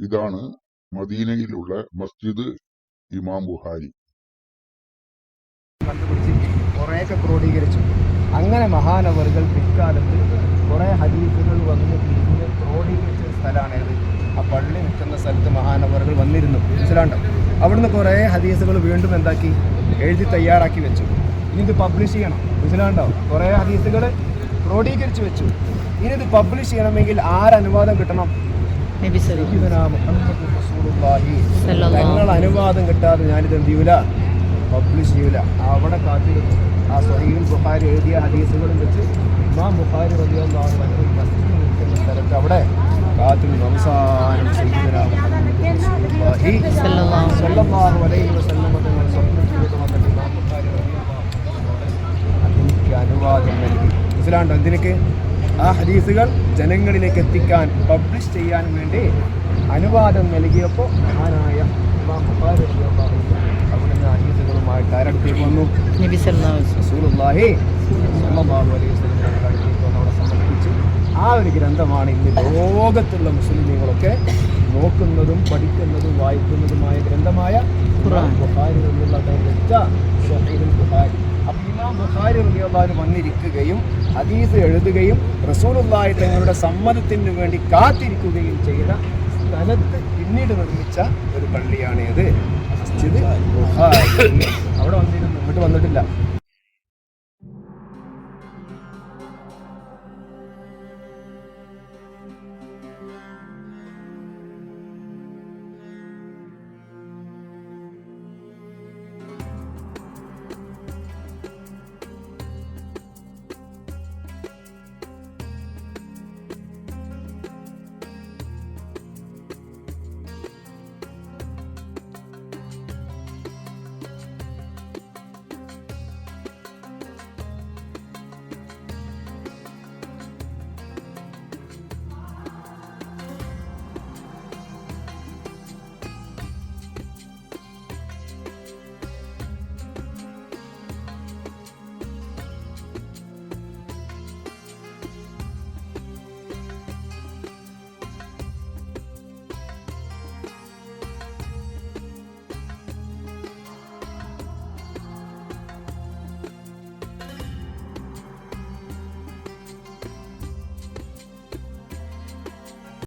ഇതാണ് മദീനയിലുള്ള മസ്ജിദ് ഇമാം ബുഹാരി കുറേയൊക്കെ ക്രോഡീകരിച്ചു. അങ്ങനെ മഹാനവറുകൾ പിൽക്കാലത്ത് കുറേ ഹദീസുകൾ വന്ന് തിരിഞ്ഞ് ക്രോഡീകരിച്ച ഒരു സ്ഥലമാണ് ഇത് ആ പള്ളി നിൽക്കുന്ന സ്ഥലത്ത് മഹാനവറുകൾ വന്നിരുന്നു. മനസ്സിലാണ്ടോ? അവിടുന്ന് കുറേ ഹദീസുകൾ വീണ്ടും എന്താക്കി? എഴുതി തയ്യാറാക്കി വെച്ചു. ഇനി ഇത് പബ്ലിഷ് ചെയ്യണം. മനസ്സിലാണ്ടോ? കുറേ ഹദീസുകൾ ക്രോഡീകരിച്ച് വെച്ചു. ഇനി ഇത് പബ്ലിഷ് ചെയ്യണമെങ്കിൽ ആരനുവാദം കിട്ടണം? അനുവാദം കിട്ടാതെ ഞാനിത് എന്ത് ചെയ്യൂല? പബ്ലിഷ് ചെയ്യൂല. അവിടെ കാത്തിരുന്നു. ആ സ്വഹീൽ ബുഹാരി എഴുതിയ ഹദീസുകളും വെച്ച് ഇമാം ബുഹാരി നിൽക്കുന്ന സ്ഥലത്ത് അവിടെ കാത്തിരുന്നു. അവസാനം അതെനിക്ക് അനുവാദം നൽകി. മനസ്സിലാണ്ടോ എന്തിനൊക്കെ? ആ ഹദീസുകൾ ജനങ്ങളിലേക്ക് എത്തിക്കാൻ പബ്ലിഷ് ചെയ്യാൻ വേണ്ടി അനുവാദം നൽകിയപ്പോൾ മഹാനായ അവിടുന്ന് ഹദീസുകളുമായിട്ട് വന്നു. അലൈഹി വസല്ലം. റസൂലുള്ളാഹി സ്വല്ലല്ലാഹു അലൈഹി വസല്ലം തങ്ങളുടെ അടുത്തേക്ക് വന്ന് അവിടെ സമർപ്പിച്ചു ആ ഒരു ഗ്രന്ഥമാണ് ഇന്ന് ലോകത്തുള്ള മുസ്ലിമുകളൊക്കെ നോക്കുന്നതും പഠിക്കുന്നതും വായിക്കുന്നതുമായ ഗ്രന്ഥമായ ഖുർആൻ. ബുഖാരി എന്നുള്ള ബുഖാരി. അപ്പോൾ ഇമാം ബുഖാരി റളിയല്ലാഹു അൻഹു വന്നിരിക്കുകയും ഹദീസ് എഴുതുകയും റസൂലുള്ളാഹി തങ്ങളുടെ സമ്മതത്തിന് വേണ്ടി കാത്തിരിക്കുകയും ചെയ്ത സ്ഥലത്ത് പിന്നീട് നിർമ്മിച്ച ഒരു പള്ളിയാണേത്. അവിടെ വന്നിരുന്നു. ഇങ്ങോട്ട് വന്നിട്ടില്ല.